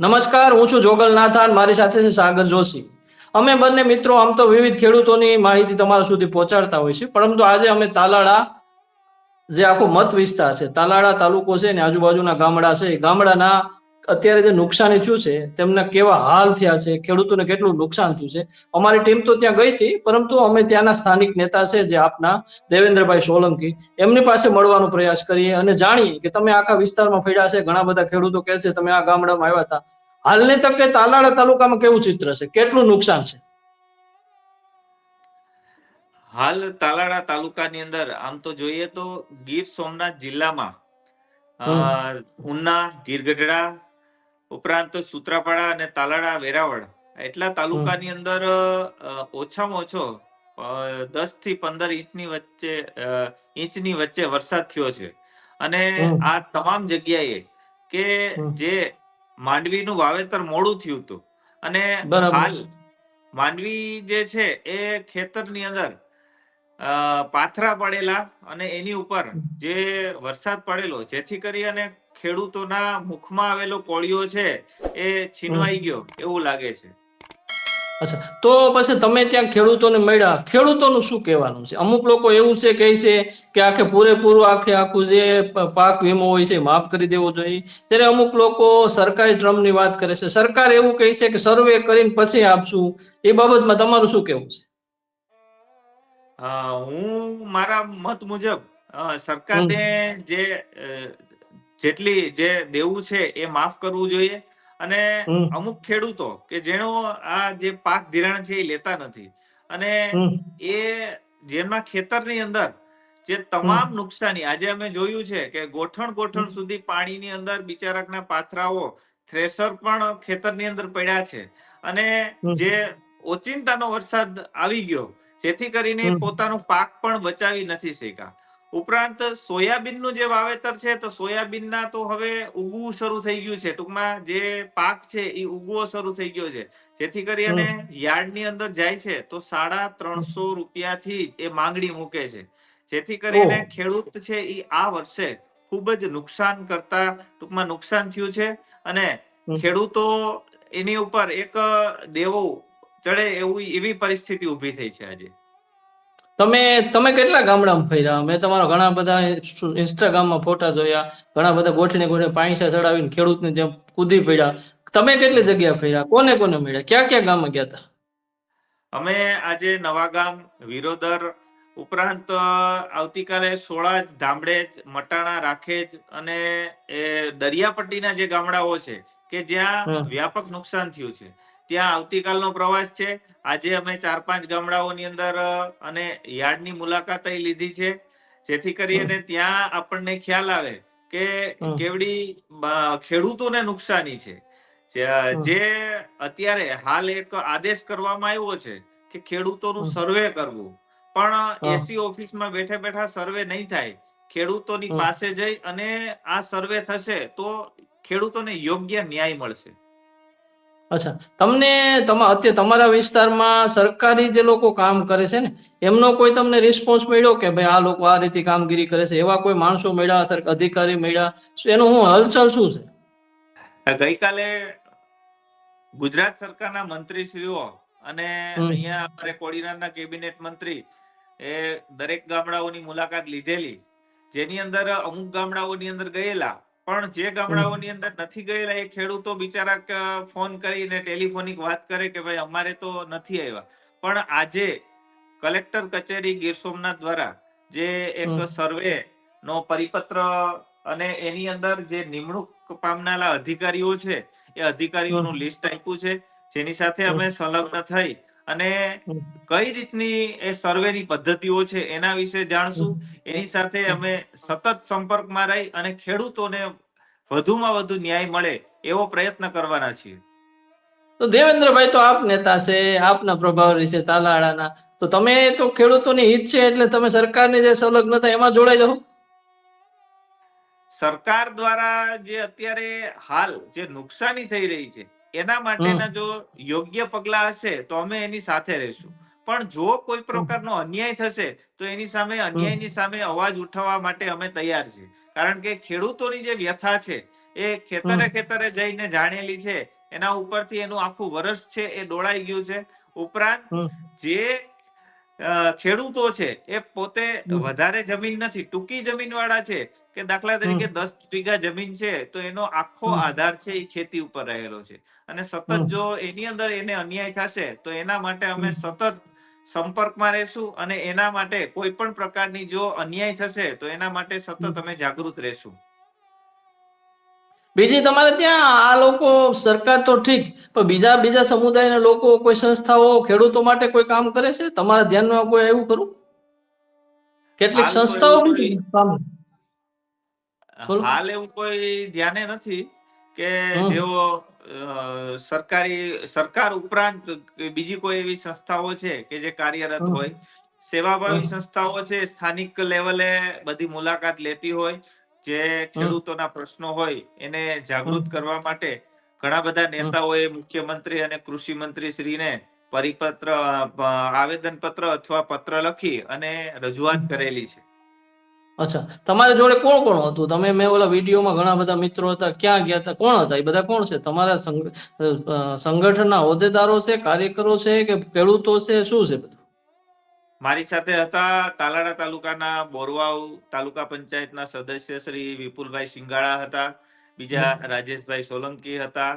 નમસ્કાર, હું છું જોગલ નાથાન મારી સાથે છે સાગર જોશી. અમે બંને મિત્રો આમ તો વિવિધ ખેડૂતોની માહિતી તમારા સુધી પહોંચાડતા હોય છે, પરંતુ આજે અમે તાલાળા જે આખો મત વિસ્તાર છે, તાલાળા તાલુકો છે ને આજુબાજુના ગામડા છે, એ ગામડાના અત્યારે જે નુકસાની થયું છે તેમના કેવા હાલ થયા છે ખેડૂતોને કેટલું નુકસાન થયું છે અમારી ટીમ તો ત્યાં ગઈ હતી પરંતુ અમે ત્યાંના સ્થાનિક નેતા છે જે આપના દેવેન્દ્રભાઈ સોલંકી એમની પાસે મળવાનો પ્રયાસ કરીએ અને જાણીએ કે તમે આખા વિસ્તારમાં ફર્યા છે ઘણા બધા ખેડૂતો કહે છે તમે આ ગામડામાં આવ્યા હતા. હાલની તકે તાલાળા તાલુકામાં કેવું ચિત્ર છે? કેટલું નુકસાન છે? હાલ તાલાળા તાલુકાની અંદર આમ તો જોઈએ તો ગીર સોમનાથ જિલ્લામાં ઉના ગીર ગઢડા ઉપરાંત સૂત્રાપાડા અને તાલાડા વેરાવળ. એટલા તાલુકાની અંદર ઓછામાં ઓછો દસથી પંદર ઇંચની વચ્ચે ઇંચની વચ્ચે વરસાદ થયો છે. અને આ તમામ જગ્યાએ કે. જે માંડવીનું વાવેતર મોડું થયું હતું. અને હાલ માંડવી જે છે એ ખેતરની અંદર પાથરા પડેલા અને એની ઉપર જે વરસાદ પડેલો જેથી કરી અને ખેડૂતોના મુખમાં આવેલો કોળિયો છે એ છીનવાઈ ગયો એવું લાગે છે. અચ્છા તો પછી તમે ત્યાં ખેડૂતોને મળ્યા. ખેડૂતોનું શું કહેવાનું છે? અમુક લોકો એવું છે કહે છે કે આખે પૂરેપૂરું આખે આખું જે પાક વીમો હોય છે માફ કરી દેવો જોઈએ. ત્યારે અમુક લોકો સરકારી ટ્રમની વાત કરે છે. સરકાર એવું કહે છે કે સર્વે કરીને પછી આપશું. એ બાબતમાં તમારું શું કહેવું છે? હું મારા મત મુજબ સરકારને જે જેટલી જે દેવું છે એ માફ કરવું જોઈએ. અને અમુક ખેડૂતો કે જેનો આ જે પાક ધિરાણ છે એ લેતા નથી. અને એ જેમના ખેતરની અંદર જે તમામ નુકસાની આજે અમે જોયું છે કે ગોઠણ ગોઠણ સુધી પાણીની અંદર બિચારાકના પાથરાઓ થ્રેસર પણ ખેતરની અંદર પડ્યા છે. અને. જે ઓચિંતાનો વરસાદ આવી ગયો જેથી કરીને પોતાનું પાક પણ બચાવી નથી શક્યા. ઉપરાંત સોયાબીનનું જે વાવેતર છે તો સોયાબીનના તો હવે ઉગવું શરૂ થઈ ગયું છે. ટૂંકમાં જે પાક છે એ ઉગવો શરૂ થઈ ગયો છે. જેથી કરીને યાર્ડની અંદર જાય છે તો સાડા ત્રણસો રૂપિયાથી એ માંગણી મૂકે છે. જેથી કરીને ખેડૂત છે એ આ વર્ષે ખૂબ જ નુકસાન કરતા ટૂંકમાં નુકસાન થયું છે. અને ખેડૂતો એની ઉપર એક દેવો ચડે એવું એવી પરિસ્થિતિ ઊભી થઈ છે આજે. તમે તમે કેટલા ગામડામાં ફર્યા? મેં તમારા ઘણા બધા ઇન્સ્ટાગ્રામમાં ફોટા જોયા ઘણા બધા ગોઠણે ગોઠણે પાણીસા ચડાવીને ખેડૂતને જેમ કૂદી પડ્યા. તમે કેટલી જગ્યા ફર્યા? કોને કોને મળ્યા? ક્યાં ક્યાં ગામમાં ગયા હતા? અમે આજે નવાગામ વિરોદર ઉપરાંત આવતીકાલે સોળાજ ધામડેજ મટાણા રાખેજ અને એ દરિયાપટ્ટીના જે ગામડાઓ છે કે જ્યાં વ્યાપક નુકસાન થયું છે. ત્યાં આવતીકાલનો પ્રવાસ છે. આજે અમે ચાર પાંચ ગામડાઓની અંદર અને યાર્ડની મુલાકાત લીધી છે. જેથી કરીને ત્યાં આપણને ખ્યાલ આવે કે કેવડી ખેડૂતોને નુકસાની છે. જે- અત્યારે હાલ એક આદેશ કરવામાં આવ્યો છે કે ખેડૂતોનું સર્વે કરવું. પણ. એસી ઓફિસમાં બેઠા બેઠા સર્વે નહીં થાય. ખેડૂતોની. પાસે જઈ અને આ સર્વે થશે તો ખેડૂતોને યોગ્ય ન્યાય મળશે. અચ્છા તમને અત્યારે તમારા વિસ્તારમાં સરકારી જે લોકો કામ કરે છે ને એમનો કોઈ તમને રિસ્પોન્સ મળ્યો કે ભાઈ આ લોકો આ રીતે કામગીરી કરે છે? એવા કોઈ માણસો મળ્યા સર અધિકારી મળ્યા? એનું હું હલચલ શું છે? ગઈકાલે ગુજરાત સરકારના મંત્રીશ્રીઓ અને હમ. અહીંયા અમારે કોડીનારના કેબિનેટ મંત્રી એ દરેક ગામડાઓની મુલાકાત લીધેલી. જેની અંદર અમુક ગામડાઓની અંદર ગયેલા. પણ જે ગામડાઓની અંદર નથી ગયેલા એ ખેડૂતો બિચારા ફોન કરીને ટેલિફોનિક વાત કરે કે ભાઈ અમારે તો નથી આવ્યા. પણ આજે કલેક્ટર કચેરી ગીર સોમનાથ દ્વારા જે એક સર્વે નો પરિપત્ર અને એની અંદર જે નિમણૂક પામનારા અધિકારીઓ છે એ અધિકારીઓનું. લિસ્ટ આપ્યું છે. જેની સાથે અમે સંલગ્ન થઈ અને કઈ રીતની એ સર્વેની પદ્ધતિઓ છે એના વિશે જાણશું? એની સાથે અમે સતત સંપર્કમાં રહી અને ખેડૂતોને વધુમાં વધુ ન્યાય મળે એવો પ્રયત્ન કરવાના છીએ. તો દેવેન્દ્રભાઈ તો આપ નેતા છે આપના પ્રભાવ છે તાલાળાના. તો તમે તો ખેડૂતોની હિત છે એટલે તમે સરકારની જે સંલગ્ન થાય એમાં જોડાઈ જાઓ. સરકાર દ્વારા જે અત્યારે હાલ જે નુકસાની થઈ રહી છે એના માટેના જો યોગ્ય પગલા હશે તો અમે એની સાથે રહીશું. પણ જો કોઈ પ્રકારનો અન્યાય થશે તો એની સામે અન્યાયની સામે અવાજ ઉઠાવવા માટે અમે તૈયાર છીએ. કારણ કે ખેડૂતોની જે વ્યથા છે એ ખેતરે ખેતરે જઈને જાણેલી છે એના ઉપરથી એનું આખું વર્ષ છે એ ડોળાઈ ગયું છે. ઉપરાંત જે ખેડૂતો છે એ પોતે વધારે જમીન નથી ટૂંકી જમીન વાળા છે કે દાખલા તરીકે દસ વીઘા જમીન છે તો એનો આખો આધાર છે એ ખેતી ઉપર રહેલો છે. અને સતત જો એની અંદર એને અન્યાય થશે તો એના માટે અમે. સતત સંપર્કમાં રહેશું અને એના માટે કોઈ પણ પ્રકારની જો અન્યાય થશે તો એના માટે સતત અમે જાગૃત રહેશું. બીજી તમારે ત્યાં આ લોકો સરકાર તો ઠીક પણ બીજા બીજા સમુદાયના લોકો કોઈ સંસ્થાઓ ખેડૂતો માટે કોઈ કામ કરે છે? તમારા ધ્યાનમાં કોઈ એવું ખરું? કેટલીક સંસ્થાઓ હાલ એવું કોઈ ધ્યાને નથી કે જેઓ સરકારી સરકાર ઉપરાંત બીજી કોઈ એવી સંસ્થાઓ છે કે જે કાર્યરત હોય સેવાભાવી સંસ્થાઓ છે સ્થાનિક લેવલે બધી મુલાકાત લેતી હોય જે ખેડૂતોના પ્રશ્નો હોય એને જાગૃત કરવા માટે ઘણા બધા નેતાઓએ મુખ્યમંત્રી અને કૃષિ મંત્રી શ્રીને પરિપત્ર આવેદન પત્ર અથવા પત્ર લખી અને રજૂઆત કરેલી છે. અચ્છા. તમારી જોડે કોણ કોણ હતું? તમે મેં ઓલા વિડીયોમાં ઘણા બધા મિત્રો હતા. ક્યાં ગયા હતા? કોણ હતા? એ બધા કોણ છે? તમારા સંગઠનના હોદ્દેદારો છે કાર્યકરો છે કે ખેડૂતો છે? શું છે બધું? મારી સાથે હતા તાલાડા તાલુકાના બોરવાવ તાલુકા પંચાયતના સદસ્ય શ્રી વિપુલભાઈ સિંગાળા હતા બીજા રાજેશભાઈ સોલંકી હતા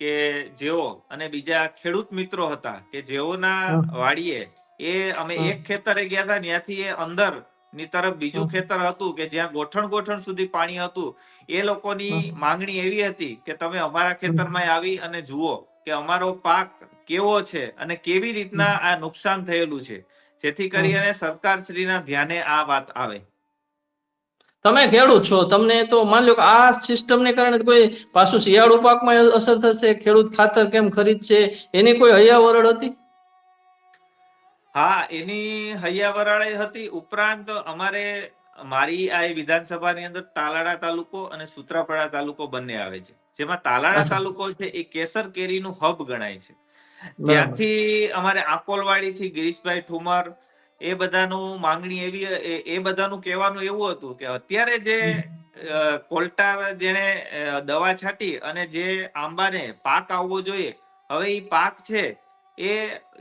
કે જેઓ અને બીજા ખેડૂત મિત્રો હતા કે જેઓના વાડીએ એ અમે એક ખેતરે ગયા હતા ત્યાંથી એ અંદરની તરફ બીજું ખેતર હતું કે જ્યાં ગોઠણ ગોઠણ સુધી પાણી હતું એ લોકોની માંગણી એવી હતી કે તમે અમારા ખેતરમાં આવી અને જુઓ કે અમારો પાક કેવો છે અને કેવી રીતના આ નુકસાન થયેલું છે. જેથી કરીને સરકાર શ્રીના ધ્યાને આ વાત આવે. તમે ખેડૂત છો તમને તો માન લો કે આ સિસ્ટમને કારણે કોઈ પાછું શિયાળુ પાકમાં અસર થશે ખેડૂત ખાતર કેમ ખરીદશે એની કોઈ હૈયાવરડ હતી? હા એની હૈયાવરાળી હતી. ઉપરાંત અમારે મારી આ વિધાનસભાની અંદર તાલાડા તાલુકો અને સુત્રાપાડા તાલુકો બંને આવે છે. જેમાં તાલાડા તાલુકો છે એ કેસર કેરીનું હબ ગણાય છે. ત્યાંથી અમારે આકોલવાડી થી ગિરીશભાઈ ઠુમર એ બધાનું માંગણી એવી એ- બધાનું કહેવાનું એવું હતું કે અત્યારે જે અ, કોલ્ટાર જેને દવા છાંટી અને જે આંબાને પાક આવવો જોઈએ હવે એ પાક છે એ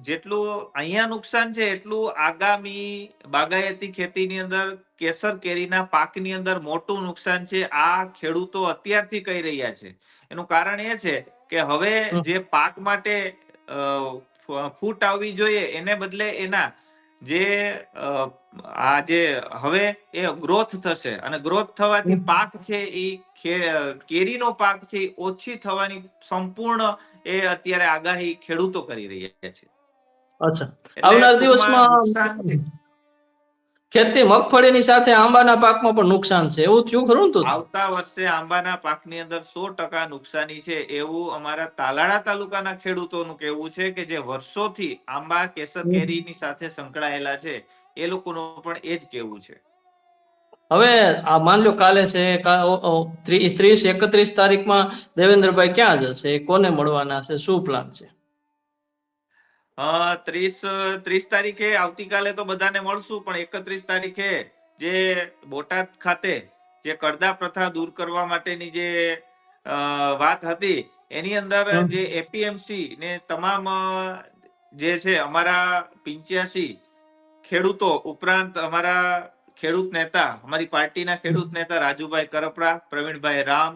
જેટલું અહીંયા નુકસાન છે એટલું આગામી બાગાયતી ખેતીની અંદર કેસર કેરીના પાકની અંદર મોટું નુકસાન છે આ ખેડૂતો અત્યારથી કહી રહ્યા છે. એનું કારણ એ છે કે હવે જે પાક માટે ફૂટ આવવી જોઈએ એને બદલે એના જે આ જે હવે એ ગ્રોથ થશે અને ગ્રોથ થવાથી પાક છે એ કેરીનો પાક છે એ ઓછી થવાની સંપૂર્ણ એ અત્યારે આગાહી ખેડૂતો કરી રહ્યા છે. અચ્છા. આવનાર દિવસમાં છે. ખેતી મગફળીની સાથે આંબાના પાકમાં પણ નુકસાન છે. એવું થયું ખરું તો? આવતા વર્ષે આંબાના પાકની અંદર સો ટકા નુકસાની છે એવું અમારા તાલાળા તાલુકાના ખેડૂતોનું કહેવું છે કે જે વર્ષોથી આંબા કેસર કેરીની સાથે સંકળાયેલા છે એ લોકોનું પણ એ જ કહેવું છે. હવે આ માન લો કાલે છે ત્રીસ ત્રીસ એકત્રીસ તારીખમાં દેવેન્દ્રભાઈ ક્યાં જશે? કોને મળવાના છે? શું પ્લાન છે? ત્રીસ ત્રીસ તારીખે આવતીકાલે તો બધાને મળશું પણ એકત્રીસ તારીખે જે બોટાદ ખાતે જે કડદા પ્રથા દૂર કરવા માટેની જે વાત હતી એની અંદર જે એપીએમસી ને તમામ જે છે અમારા પિંચ્યાસી ખેડૂતો ઉપરાંત અમારા ખેડૂત નેતા અમારી પાર્ટીના ખેડૂત નેતા રાજુભાઈ કરપડા પ્રવીણભાઈ રામ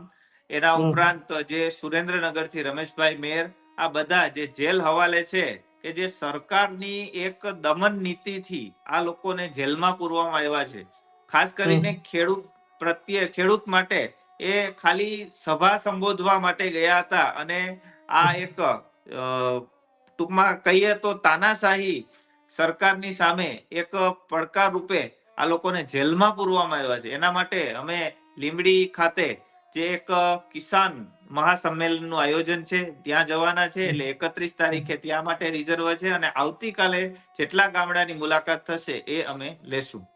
એના ઉપરાંત જે સુરેન્દ્રનગરથી રમેશભાઈ મેર આ બધા જે જેલ હવાલે છે કે જે સરકારની એક દમન નીતિથી આ લોકોને જેલમાં પૂરવામાં આવ્યા છે. ખાસ કરીને ખેડૂત પ્રત્યે ખેડૂત માટે એ ખાલી સભા સંબોધવા માટે ગયા હતા અને આ એક ટૂંકમાં કહીએ તો તાનાશાહી સરકારની સામે એક પડકાર રૂપે આ લોકોને જેલમાં પૂરવામાં આવ્યા છે. એના માટે અમે લીંબડી ખાતે જે એક કિસાન મહાસંમેલનનું આયોજન છે, ત્યાં જવાના છે, એટલે એકત્રીસ તારીખે ત્યાં માટે રિઝર્વ છે અને આવતીકાલે જેટલા ગામડાની મુલાકાત થશે એ અમે લેશું.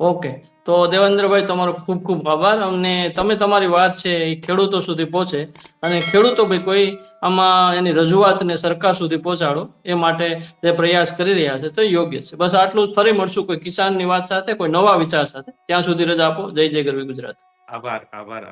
ઓકે. તો દેવેન્દ્રભાઈ, તમારો ખૂબ ખૂબ આભાર. અમને, તમે તમારી વાત છે એ ખેડૂતો સુધી પહોંચે. અને ખેડૂતો ભાઈ કોઈ આમાં એની રજૂઆતને સરકાર સુધી પહોંચાડો, એ માટે જે પ્રયાસ કરી રહ્યા છે તો યોગ્ય છે. બસ આટલું ફરી મળશું કોઈ કિસાનની વાત સાથે, કોઈ નવા વિચાર સાથે. ત્યાં સુધી રજા આપો. જય જય ગરવી ગુજરાત. આભાર આભાર.